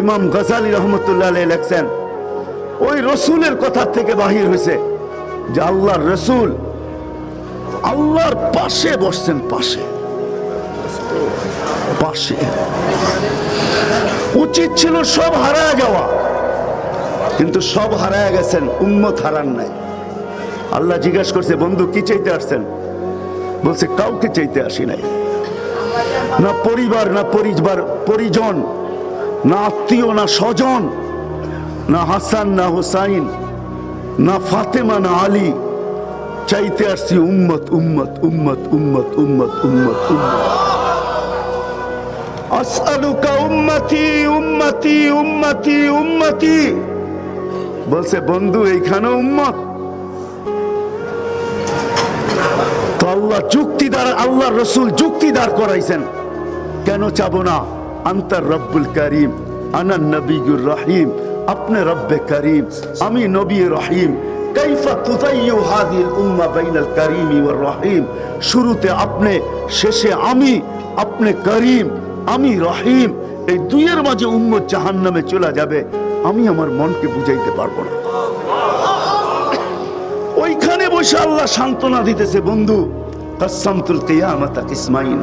ইমাম গজালি রহমতুল্লাহ লেখছেন, ওই রসুলের কথা থেকে বাহির হয়েছে যে আল্লাহর রসুল আল্লাহর পাশে বসছেন, পাশে। পাশে। উচিত ছিল সব হারায় যাওয়া, কিন্তু সব হারায় গেছেন উন্মত হারান নাই। আল্লাহ জিজ্ঞাসা করছে, বন্ধু, কি চাইতে আসছেন? বলছে, কাউকে চাইতে আসি নাই। না পরিবার না পরিবার, পরিজন না আত্মীয়, না স্বজন, না হাসান, না হুসাইন, না ফাতেমা, না আলী, চাইতে আসছি উম্মত উম্মত উম্মত উম্মত উম্মত উম্মত উম্মত। আসআলুকা উম্মতি উম্মতি উম্মতি উম্মতি। বলছে, বন্ধু এইখানে উম্মত? তো আল্লাহ যুক্তিদার আল্লাহ রসুল যুক্তিদার করাইছেন। কেন চাবো না? আন্তর রব্বুল করিম আনান নবীগুর রহিম, আপনি রব্বে করিম, আমি নবী রহিম। উম্মা শুরুতে আপনি, শেষে আমি, আপনি করিম, আমি রহিম। এই দুইয়ের মাঝে উম্মত জাহান্নামে চলে যাবে, আমি আমার মনকে বুঝাইতে পারব না। ওইখানে বসে আল্লাহ সান্ত্বনা দিতেছে, বন্ধু কাসামতুল কিয়ামাতা ইসমাইল।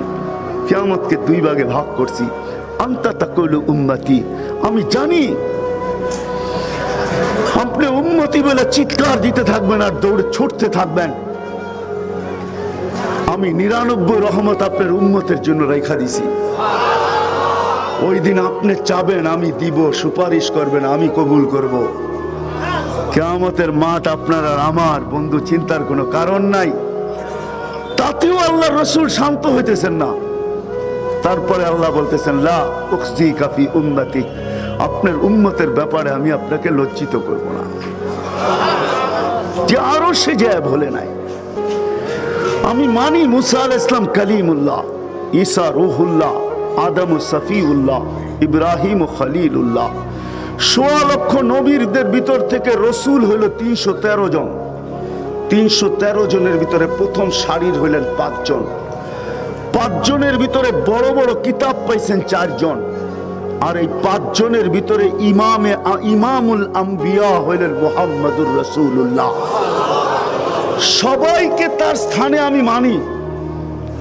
কিয়ামতকে দুই ভাগে ভাগ করছি। আন্তা আমি জানি আপনি উন্মতি বলে চিৎকার দিতে থাকবেন আর দৌড়ে ছুটতে থাকবেন। আমি নিরানব্বই রহমত আপনার উন্মতের জন্য রেখা দিছি। ওই দিন আপনি চাবেন, আমি দিব, সুপারিশ করবেন, আমি কবুল করব। কেয়ামতের মাঠ আপনার আর আমার, বন্ধু, চিন্তার কোনো কারণ নাই। তাতেও আল্লাহ রসুল শান্ত হইতেছেন না। তারপরে আল্লাহ বলতেছেন কাফি উম্মতি। আপনার উম্মতের ব্যাপারে আমি আপনাকে লজ্জিত করব না। যে আরও সে যায় ভোলে নাই। আমি মানি মুসা আল ইসলাম কালিমুল্লাহ, ঈসা রুহুল্লাহ, আদম সফিউল্লাহ, ইব্রাহিম খলিলুল্লাহ। সোয়া লক্ষ নবীরদের ভিতর থেকে রসুল হইল তিনশো তেরো জন। তিনশো তেরো জনের ভিতরে প্রথম সারির হইলেন পাঁচজন। পাঁচজনের ভিতরে বড় বড় কিতাব পাইছেন চারজন। আর এই পাঁচজনের ভিতরে ইমামে ইমামুল আম্বিয়া হইলেন মোহাম্মদুর রসুল্লাহ সবাইকে তার স্থানে আমি মানি,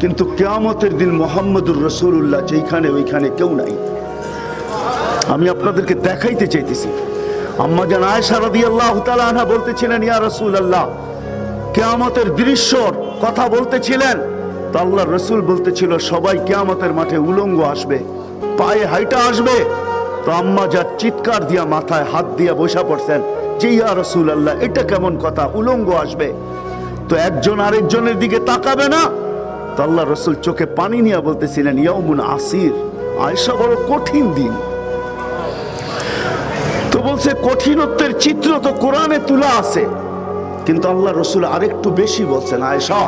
কিন্তু কেয়ামতের দিন মোহাম্মদুর রসুল্লাহ যেখানে ওইখানে কেউ নাই। আমি আপনাদেরকে দেখাইতে চাইতেছি। আম্মা জান আয়সা রাদি আল্লাহ আনহা বলতেছিলেন, ইয়া রসুল আল্লাহ কেয়ামতের দৃশ্যর কথা বলতেছিলেন তো আল্লাহ রসুল বলতেছিল, সবাই কেয়ামতের মাঠে উলঙ্গ আসবে, পায়ে হাইটা আসবে। তো আম্মা যার চিৎকার দিয়া মাথায় হাত দিয়া বসা পড়ছেন, যে ইয়া রসুল আল্লাহ, এটা কেমন কথা, উলঙ্গ আসবে। তো একজন আরেকজনের দিকে তাকাবে না। তো আল্লাহ রসুল চোখে পানি নিয়ে বলতেছিলেন, ইয়াউমুন আসির আয়সা বড় কঠিন দিন। তো বলছে, কঠিনত্বের চিত্র তো কোরআনে তুলা আছে। কিন্তু আল্লাহ রসুল আরেকটু বেশি বলছেন আয়সা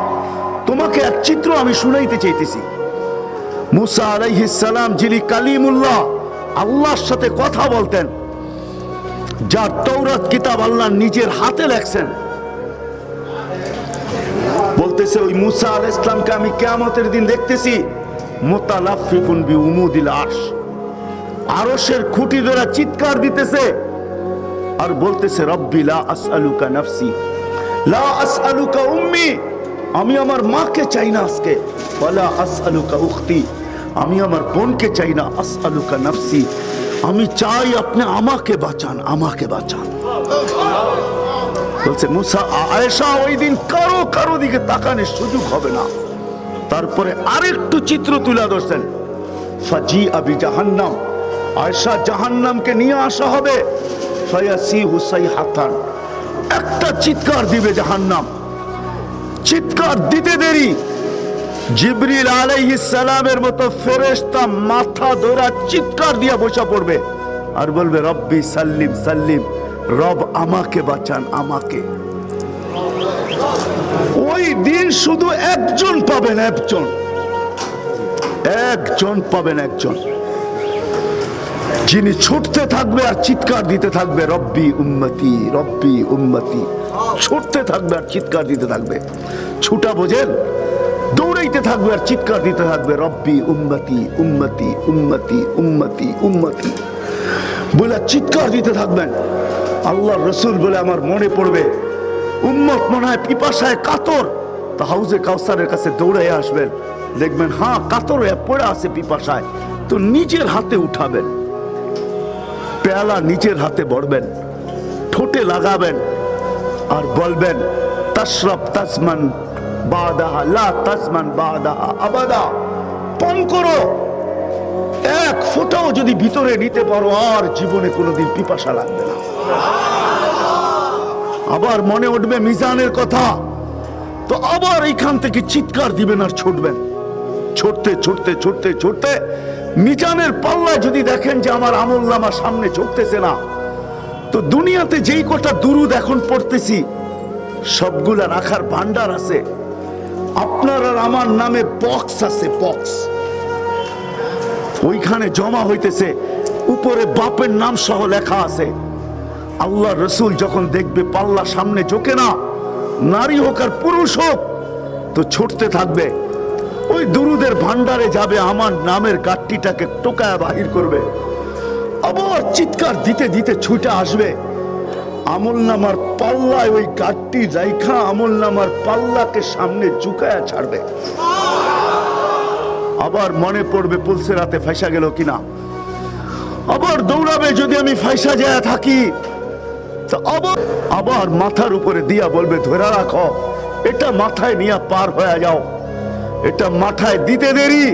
তোমাকে এক চিত্র আমি শুনাইতে চাইতেছি। মুসা আলাইহিসালাম যিনি কালিমুল্লাহ, আল্লাহর সাথে কথা বলতেন, যার তৌরাত কিতাব আল্লাহ নিজের হাতে লেখছেন। বলতেছে, ওই মুসা আল ইসলামকে আমি কেয়ামতের দিন দেখতেছি মোতালাফিফুন বি উমুদিল আশ আরশের খুঁটি ধরা চিৎকার দিতেছে আর বলতেছে, রব্বি লা আসআলুকা নাফসি, লা আসআলুকা উম্মি আমি আমার মাকে চাই না আজকে। ওয়ালা আসআলুকা উখতি। আমি আমার বোনকে চাই না, আসআলুকা নাফসি। আমি চাই আপনি আমাকে বাঁচান আমাকে বাঁচান। বলছে, মুসা আয়েশা ওই দিন কারও কারও দিকে তাকানোর সুযোগ হবে না। তারপরে আরেকটু চিত্র তুলে ধরছেন। ফাজি আবি জাহান্নাম আয়েশা জাহান্নামকে নিয়ে আসা হবে। ফয়াসি হুসাই হাতান একটা চিৎকার দিবে জাহান্নাম। চিৎকার দিতে দেরি। জিবরিল আলাইহিস সালামের মতো ফেরেশতা মাথা ধরা চিৎকার দিয়া বসা পড়বে। আর বলবে, রব্বি সাল্লিম সাল্লিম, রব আমাকে বাঁচান, আমাকে। ওই দিন শুধু একজন পাবেন, একজন। একজন পাবেন, একজন। যিনি ছুটতে থাকবে আর চিৎকার দিতে থাকবে, রব্বি উম্মতি রব্বি উম্মতি। ছুটতে থাকবে আর চিৎকার দিতে থাকবে। ছুটা বোঝেন? দৌড়াইতে থাকবে আর চিৎকার দিতে থাকবে। রব্বি উম্মতি উম্মতি উম্মতি উম্মতি উম্মতি। বলে চিৎকার দিতে থাকবেন। আল্লাহ রসুল বলে আমার মনে পড়বে, উম্মত মনে হয় পিপাসায় কাতর। তা হাউজে কাউসারের কাছে দৌড়াই আসবেন। দেখবেন হ্যাঁ কাতর হয়ে পড়ে আছে পিপাসায়। তো নিজের হাতে উঠাবেন। পেয়ালা নিজের হাতে বড়বেন ঠোঁটে লাগাবেন। আর বলবেন, তশরফ তসমান বাদাহা, লা তসমান বাদাহা, আবাদা পান করো। এক ফোঁটাও যদি ভিতরে নিতে পারো, আর জীবনে কোনোদিন পিপাসা লাগবে না। আবার মনে উঠবে মিজানের কথা। তো আবার এইখান থেকে চিৎকার দিবেন আর ছুটবেন। ছুটতে ছুটতে ছুটতে ছুটতে মিজানের পাল্লায় যদি দেখেন যে আমার আমল নামা সামনে ছুটতেছে না তো দুনিয়াতে যেই কটা দুরুদ এখন পড়তেছি, সবগুলা রাখার ভান্ডার আছে। আপনার আর আমার নামে বক্স আছে বক্স ওইখানে জমা হইতেছে, উপরে বাপের নাম সহ লেখা আছে। আল্লাহ রসুল যখন দেখবে পাল্লা সামনে চোখে না, নারী হোক আর পুরুষ হোক, তো ছুটতে থাকবে। ওই দুরুদের ভান্ডারে যাবে, আমার নামের গাঠটিটাকে টোকায় বাহির করবে। আবার চিৎকার দিতে দিতে ছুটে আসবে। আমল নামার পাল্লায় ওই গাঠটি রাইখা আমল নামার পাল্লাকে সামনে ঝুঁকায়া ছাড়বে। আবার মনে পড়বে পুলসে রাতে ফাইসা গেল কিনা। আবার দৌড়াবে যদি আমি ফাইসা যায় থাকি। আবার আবার মাথার উপরে দিয়া বলবে, ধরে রাখো, এটা মাথায় নিয়ে পার হয়ে যাও। এটা মাথায় দিতে দেরি,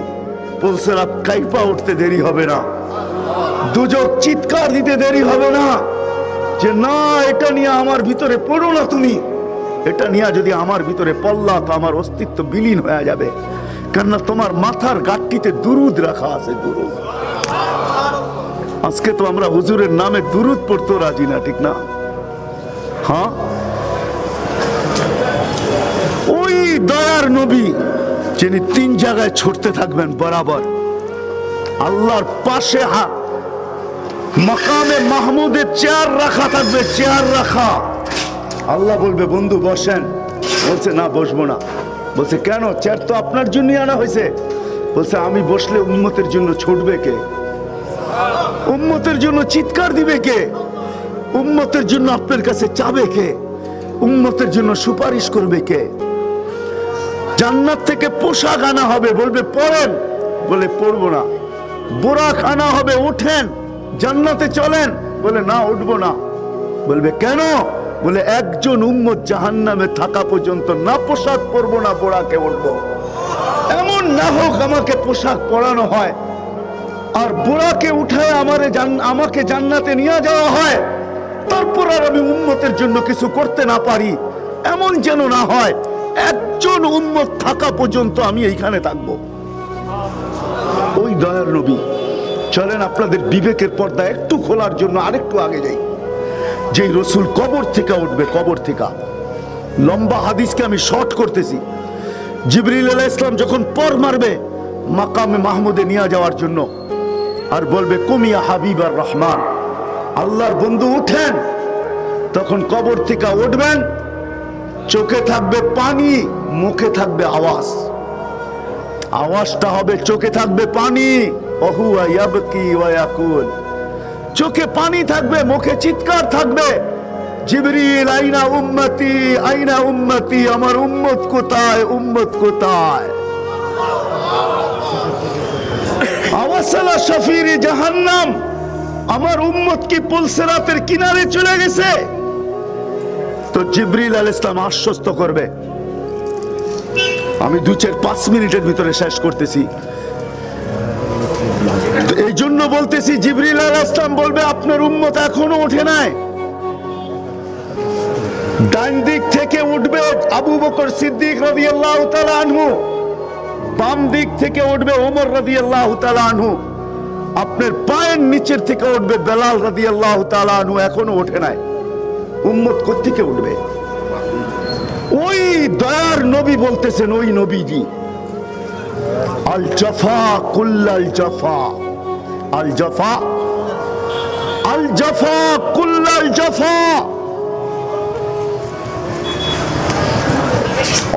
পুলসে রাত কাইপা উঠতে দেরি হবে না। দুজক চিৎকার দিতে দেরি হবে না। যে না, এটা নিয়ে আমার ভিতরে পড়ো না তুমি। এটা নিয়ে যদি আমার ভিতরে পল্লা তো আমার অস্তিত্ব বিলীন হয়ে যাবে। কেননা তোমার মাথার গাঠটিতে দুরুদ রাখা আছে, দুরুদ। আজকে তো আমরা হুজুরের নামে দুরুদ পড়তে রাজি না, ঠিক না? হ্যাঁ? ওই দয়ার নবী, যিনি তিন জায়গায় ছুটতে থাকবেন, বরাবর। আল্লাহর পাশে হাত মাকামে মাহমুদের চেয়ার রাখা থাকবে, চেয়ার রাখা। আল্লাহ বলবে, বন্ধু, বসেন। বলছে, না, বসবো না। বলছে, কেন? চেয়ার তো আপনার জন্যই আনা হয়েছে। বলছে, আমি বসলে উম্মতের জন্য ছুটবে কে? উম্মতের জন্য চিৎকার দিবে কে? উম্মতের জন্য আপনার কাছে চাবে কে? উম্মতের জন্য সুপারিশ করবে কে? জান্নাত থেকে পোশাক আনা হবে। বলবে, পড়েন। বলে, পড়ব না। বোরা খানা হবে উঠেন জান্নাতে চলেন। বলে, না, উঠবো না। বলবে, কেন? বলে, একজন উম্মত জাহান্নামে থাকা পর্যন্ত না পোশাক পরবো, না বোরাকে উঠবো। এমন না হোক আমাকে পোশাক পরানো হয়, আর বোড়াকে উঠায় আমারে আমাকে জান্নাতে নিয়ে যাওয়া হয়। তারপর আর আমি উম্মতের জন্য কিছু করতে না পারি। এমন যেন না হয়, একজন উম্মত থাকা পর্যন্ত আমি এইখানে থাকব। ওই দয়ার নবী। চলেন আপনাদের বিবেকের পর্দা একটু খোলার জন্য আরেকটু আগে যাই। যেই রসুল কবর থেকে উঠবে, কবর থেকে। লম্বা হাদিসকে আমি শর্ট করতেছি। জিবরিল আলাহ ইসলাম যখন পর মারবে, মাকামে মাহমুদে নিয়ে যাওয়ার জন্য, আর বলবে, কুমিয়া হাবিব আর রহমান। আল্লাহর বন্ধু উঠেন, তখন কবর থেকে উঠবেন, চোখে থাকবে পানি, মুখে থাকবে আওয়াজ। আওয়াজটা হবে, চোখে থাকবে পানি। চোখে পানি থাকবে, মুখে চিৎকার থাকবে। জিবরিল, আইনা উম্মতি আইনা উম্মতি, আমার উম্মত কোথায় উম্মত কোথায়? আওয়াসালা শফিরি জাহান্নাম, আমার উম্মত কি পুলসেরাতের কিনারে চলে গেছে? তো জিবরিল আল ইসলাম আশ্বস্ত করবে। আমি দু চার পাঁচ মিনিটের ভিতরে শেষ করতেছি। জন্য বলতেছি, জিবরিল আল ইসলাম বলবে, আপনার উম্মত এখনও ওঠে নাই। ডান দিক থেকে উঠবে আবু বকর সিদ্দিক রবি তাআলা আনহু। বাম দিক থেকে উঠবে ওমর রাদিয়াল্লাহু তাআলা আনহু। আপনার পায়ের নিচের থেকে উঠবে বেলাল রাদিয়াল্লাহু আল্লাহ আনহু, এখনও ওঠে নাই। উম্মত কোত্থেকে উঠবে? ওই দয়ার নবী বলতেছেন, ওই নবীজি। আল জফা কুল্লাল জফা আল জফা আল জফা, কুল্লাল জফা।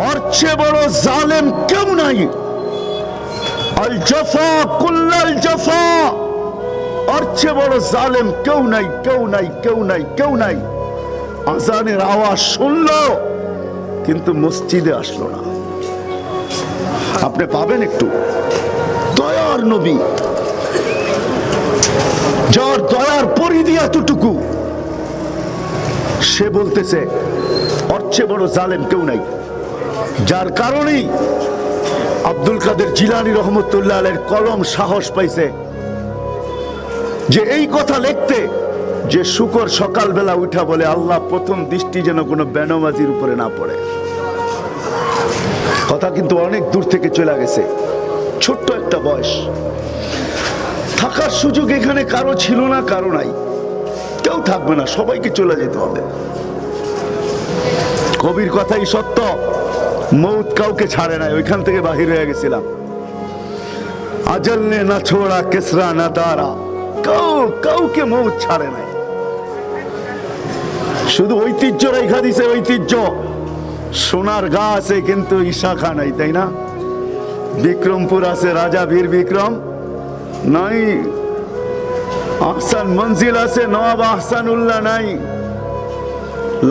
ওর চেয়ে বড় জালেম কেউ নাই। আল জফা, কুল্লাল জফা। ওর চেয়ে বড় জালেম কেউ নাই কেউ নাই কেউ নাই কেউ নাই। আজানের আওয়াজ শুনলো, কিন্তু মসজিদে আসলো না। আপনি পাবেন একটু। দয়ার নবী। যার দয়ার পরিধি এতটুকু। সে বলতেছে, ওর চেয়ে বড় জালেম কেউ নাই। যার কারণেই আব্দুল কাদের জিলানি রহমতুল্লাহ আলের কলম সাহস পাইছে যে এই কথা লিখতে, যে শুকর সকালবেলা উঠা বলে আল্লাহ প্রথম দৃষ্টি যেন কোনো বেনমাজির উপরে না পড়ে। কথা কিন্তু অনেক দূর থেকে চলে গেছে, ছোট্ট একটা বয়স। থাকার সুযোগ এখানে কারও ছিল না, কারও নাই। কেউ থাকবে না, সবাইকে চলে যেতে হবে। কবির কথাই সত্য, মৌত কাউকে ছাড়ে নাই, ওইখান থেকে বাহির হয়ে গেছিলাম। আজল নে না ছোড়া, কেসরা না দাঁড়া, কেউ কাউকে মৌত ছাড়ে নাই। শুধু ঐতিহ্য রেখা দিছে ঐতিহ্য। সোনার গা আছে কিন্তু ইশাখা নাই, তাই না? বিক্রমপুর আছে রাজা বীর বিক্রম। নাই। আহসান মঞ্জিল আছে নবাব আহসান উল্লাহ নাই।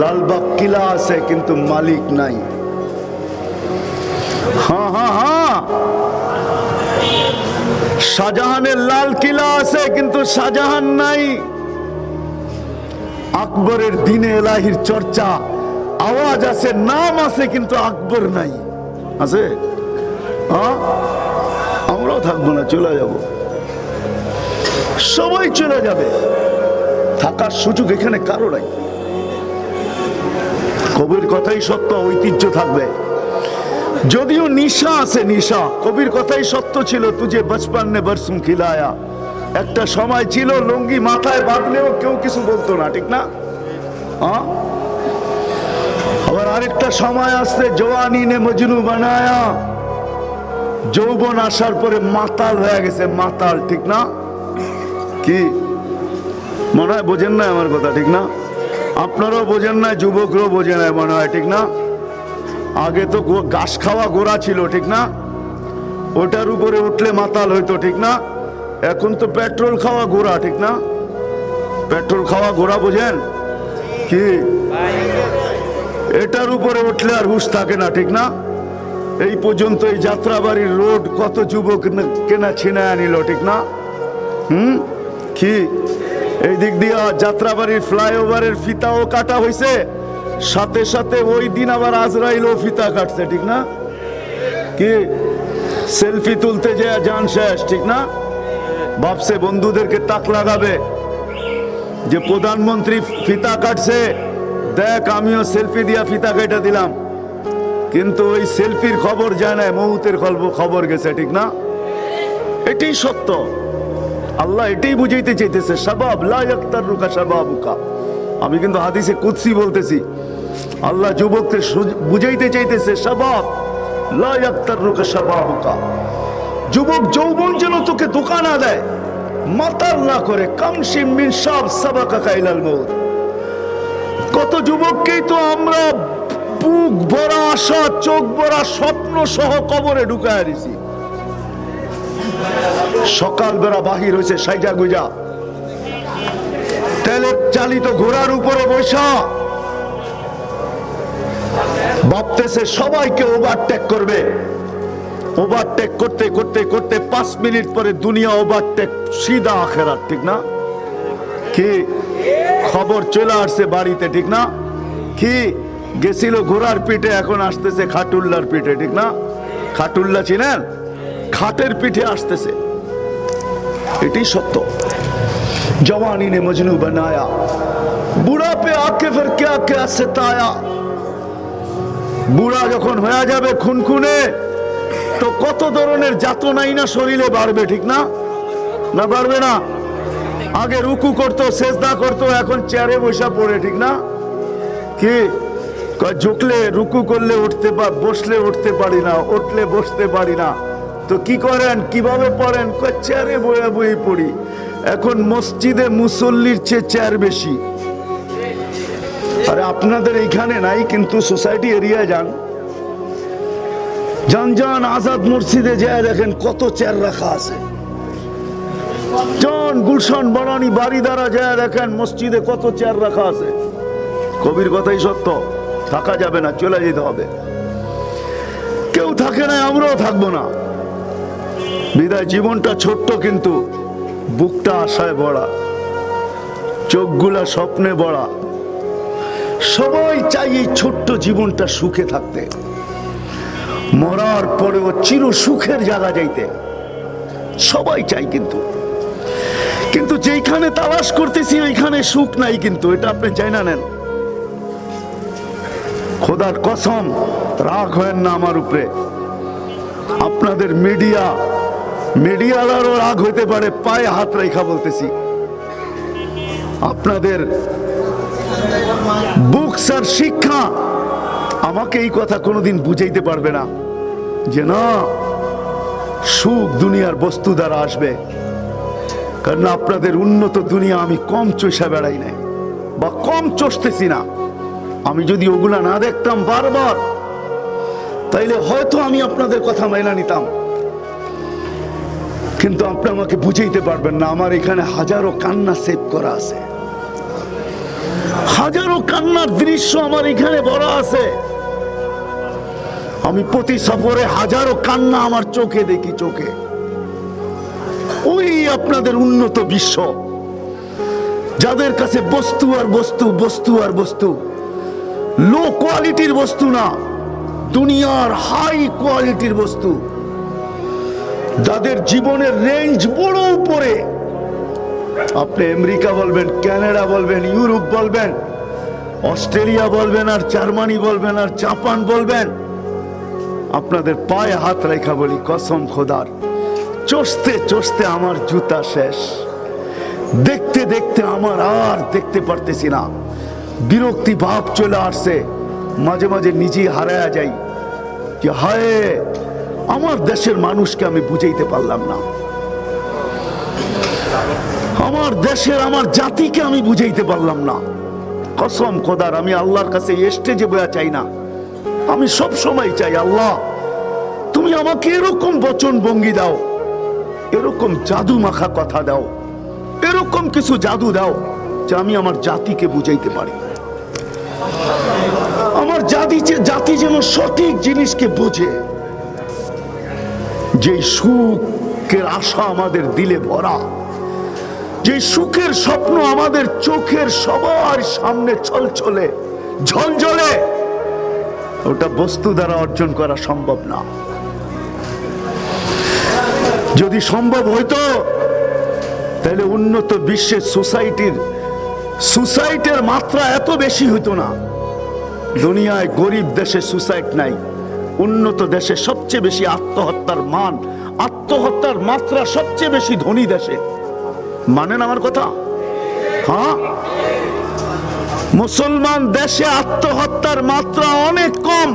লালবাগ কিলা আছে, কিন্তু মালিক নাই। হ্যাঁ হ্যাঁ হ্যাঁ শাহজাহানের লাল কিলা আছে, কিন্তু শাহজাহান নাই। আকবরের দিনে এলাহির চর্চা। আওয়াজ আছে, নাম আছে, কিন্তু আকবর নাই। আছে? হ্যাঁ? আমরাও থাকব না, চলে যাব। সবাই চলে যাবে। থাকার সুযোগ এখানে কারও নাই। কবির কথাই সত্য, ঐতিহ্য থাকবে। যদিও নিশা আছে, নিশা। কবির কথাই সত্য ছিল, তুজে বচপন নে বরসুম খিলায়া। একটা সময় ছিল, লুঙ্গি মাথায় বাঁধলেও কেউ কিছু বলতো না, ঠিক না? আবার আরেকটা সময় আসছে, জওয়ানি নে মজনু বানায়া। যৌবন আসার পরে মাতাল হয়ে গেছে, মাতাল, ঠিক না? কি? মনে হয় বোঝেন না আমার কথা, ঠিক না? আপনারাও বোঝেন না, যুবকরাও বোঝে না, মনে হয়, ঠিক না? আগে তো ঘাস খাওয়া গোড়া ছিল, ঠিক না? ওটার উপরে উঠলে মাতাল হইতো, ঠিক না? এখন তো পেট্রোল খাওয়া গোড়া, ঠিক না? পেট্রোল খাওয়া গোড়া বোঝেন? কি? এটার উপরে উঠলে আর হুশ থাকে না, ঠিক না? এই পর্যন্ত এই যাত্রাবাড়ির রোড কত যুবক কেনা ছিনায় নিল ঠিক না? হুম? কি? এই দিক দিয়া যাত্রাবাড়ির ফ্লাইওভারের ফিতাও কাটা হয়েছে সাথে সাথে ওই দিন আবার আজরাইলও ফিতা কাটছে, ঠিক না? কি? সেলফি তুলতে যে যান শেষ, ঠিক না? ভাবছে বন্ধুদেরকে তাক লাগাবে যে প্রধানমন্ত্রী ফিতা কাটছে। দেখ, আমিও সেলফি দিয়া ফিতা কেটে দিলাম। কিন্তু ওই সেলফির খবর যায় না, মৌতের খবর গেছে, ঠিক না? এটাই সত্য। আল্লাহ এটাই বুঝাইতে চাইতেছে, শাবাব, লা ইয়াক্তার রুকা শাবাবুকা। আমি কিন্তু হাদিসে কুদসি বলতেছি, আল্লাহ যুবককে বুঝাইতে চাইতেছে, শাবাব, লা ইয়াক্তার রুকা শাবাবুকা। যুবক যৌবন যেন তোকে দোকান দেয়, মাতাল না করে কামসিম মিন সব সাবাকা কাইলাল মৌত কত যুবককেই তো আমরা বুক ভরা আশা, চোখ ভরা স্বপ্ন সহ কবরে ঢুকায় দিছি। সকালবেলা বাহির হয়েছে, সাইজা গুজা। তেলের চালিত ঘোড়ার উপরে বসা। ভাবতেছে সবাইকে ওভারটেক করবে। ওভারটেক করতে করতে করতে পাঁচ মিনিট পরে দুনিয়া ওভারটেক সিধা আখেরাত, ঠিক না? কি খবর চলে আসছে বাড়িতে, ঠিক না? কি গেছিল ঘোড়ার পিঠে, এখন আসতেছে খাটুল্লার পিঠে, ঠিক না? খাটুল্লা চিনেন? খাতের পিঠে আসতেছে। এটি সত্য। জওয়ানি নে মজনু বানায়া। বুড়া পে আকে ফের কে আকে আসে তায়া। বুড়া যখন হয়ে যাবে খুনখুনে, তো কত ধরনের যাতনাই না শরীরে বাড়বে, ঠিক না? না বাড়বে না। আগে রুকু করতো, সেজদা করতো, এখন চেয়ারে বসা পড়ে, ঠিক না? কি? ঝুঁকলে রুকু করলে উঠতে বসলে উঠতে পারি না, উঠলে বসতে পারি না। তো কি করেন? কীভাবে পড়েন? চেয়ারে বয়ে বয়ে পড়ি। এখন মসজিদে মুসল্লির চেয়ে চেয়ার বেশি। আরে আপনাদের এইখানে নাই, কিন্তু সোসাইটি এরিয়ায় যান। যান যান, আজাদ মসজিদে যায় দেখেন কত চেয়ার রাখা আছে। এখন গুলশান, বনানি বাড়ি দ্বারা যায় দেখেন মসজিদে কত চেয়ার রাখা আছে। কবির কথাই সত্য, থাকা যাবে না, চলে যেতে হবে। কেউ থাকে না, আমরাও থাকব না। বিদায় জীবনটা ছোট্ট কিন্তু বুকটা আশায় বড়া চোখগুলা স্বপ্নে বড়া সবাই চাই এই ছোট্ট জীবনটা সুখে থাকতে। মরার পরেও চির সুখের জায়গা যাইতে। সবাই চাই কিন্তু। কিন্তু যেইখানে তালাশ করতেছি, ওইখানে সুখ নাই কিন্তু, এটা আপনি চাই না নেন। খোদার কসম, রাগ হয় না আমার উপরে। আপনাদের মিডিয়া মিডিয়ালারও রাগ হইতে পারে, পায়ে হাত রেখা বলতেছি। আপনাদের বুকস আর শিক্ষা আমাকে এই কথা কোনোদিন বুঝাইতে পারবে না যে না, সুখ দুনিয়ার বস্তু দ্বারা আসবে। কারণ আপনাদের উন্নত দুনিয়া আমি কম চষা বেড়াই নাই বা কম চষতেছি না। আমি যদি ওগুলা না দেখতাম বারবার, তাইলে হয়তো আমি আপনাদের কথা মাইনা নিতাম। কিন্তু আপনি আমাকে বুঝাইতে পারবেন না, আমার এখানে হাজারো কান্না সেভ করা আছে। হাজারো কান্নার দৃশ্য আমার এখানে বড় আছে। আমি প্রতি সফরে হাজারো কান্না আমার চোখে দেখি, চোখে। ওই আপনাদের উন্নত বিশ্ব, যাদের কাছে বস্তু আর বস্তু বস্তু আর বস্তু। লো কোয়ালিটির বস্তু না, দুনিয়ার হাই কোয়ালিটির বস্তু। যাদের জীবনের রেঞ্জ বড় উপরে। আপনি আমেরিকা বলবেন, কানাডা বলবেন, ইউরোপ বলবেন, অস্ট্রেলিয়া বলবেন আর জার্মানি বলবেন আর জাপান বলবেন, আপনাদের পায়ে হাত রেখা বলি, কসম খোদার। চষতে চষতে আমার জুতা শেষ। দেখতে দেখতে আমার আর দেখতে পারতেছি না। বিরক্তি ভাব চলে আসছে। মাঝে মাঝে নিজেই হারায়া যাই। যে হায়! আমার দেশের মানুষকে আমি বুঝাইতে পারলাম না। আমার দেশের, আমার জাতিকে আমি বুঝাইতে পারলাম না। কসম খোদার, আমি আল্লাহর কাছে স্টেজে বয়া চাই না। আমি সব সময় চাই, আল্লাহ, তুমি আমাকে এরকম বচন ভঙ্গি দাও। এরকম জাদু মাখা কথা দাও। এরকম কিছু জাদু দাও যে আমি আমার জাতিকে বুঝাইতে পারি। আমার জাতি যে- জাতি যেন সঠিক জিনিসকে বোঝে। যে সুখের আশা আমাদের দিলে ভরা, যে সুখের স্বপ্ন আমাদের চোখের সবার সামনে ছলছলে, ঝলঝলে, ওটা বস্তু দ্বারা অর্জন করা সম্ভব না। যদি সম্ভব হইতো, তাহলে উন্নত বিশ্বের সোসাইটির, সুসাইটের মাত্রা এত বেশি হইতো না। দুনিয়ায় গরিব দেশে সুসাইড নাই। উন্নত দেশে সবচেয়ে বেশি আত্মহত্যার মান, আত্মহত্যার মাত্রা সবচেয়ে বেশি ধনী দেশে। মানেন আমার কথা? হ্যাঁ? মুসলমান দেশে আত্মহত্যার মাত্রা অনেক কম।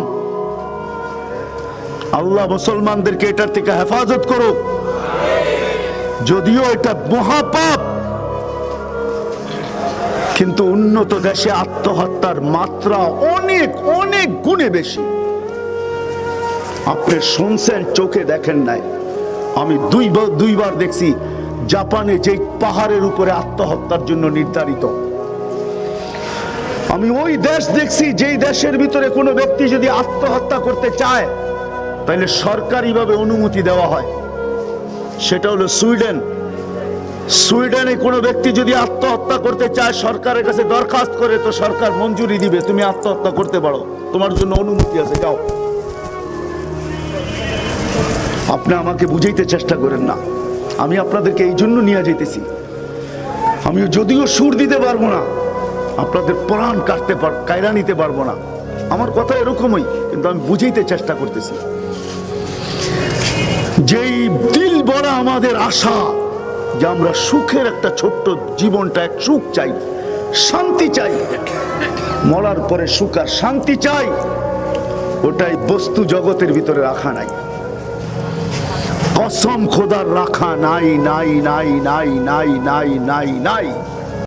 আল্লাহ মুসলমানদেরকে এটার থেকে হেফাজত করো যদিও এটা মহাপাপ, কিন্তু উন্নত দেশে আত্মহত্যার মাত্রা অনেক অনেক গুণে বেশি। আপনি শুনছেন, চোখে দেখেন নাই। আমি দুইবার দুইবার দেখছি জাপানে যে পাহাড়ের উপরে আত্মহত্যার জন্য নির্ধারিত। আমি ওই দেশ দেখছি, যেই দেশের ভিতরে কোনো ব্যক্তি যদি আত্মহত্যা করতে চায়, তাহলে সরকারিভাবে অনুমতি দেওয়া হয়। সেটা হলো সুইডেন। সুইডেনে কোনো ব্যক্তি যদি আত্মহত্যা করতে চায়, সরকারের কাছে দরখাস্ত করে, তো সরকার মঞ্জুরি দিবে। তুমি আত্মহত্যা করতে পারো। তোমার জন্য অনুমতি আছে, যাও। আপনি আমাকে বুঝাইতে চেষ্টা করেন না। আমি আপনাদেরকে এই জন্য নিয়ে যেতেছি আমি যদিও সুর দিতে পারব না, আপনাদের প্রাণ কাটতে পার কায়রা নিতে পারব না। আমার কথা এরকমই, কিন্তু আমি বুঝাইতে চেষ্টা করতেছি। যেই দিল বড়া আমাদের আশা, যে আমরা সুখের একটা ছোট্ট জীবনটা এক সুখ চাই, শান্তি চাই, মরার পরে সুখ আর শান্তি চাই, ওটাই বস্তু জগতের ভিতরে রাখা নাই। কসম খোদার রাখা নাই নাই নাই নাই নাই নাই নাই নাই।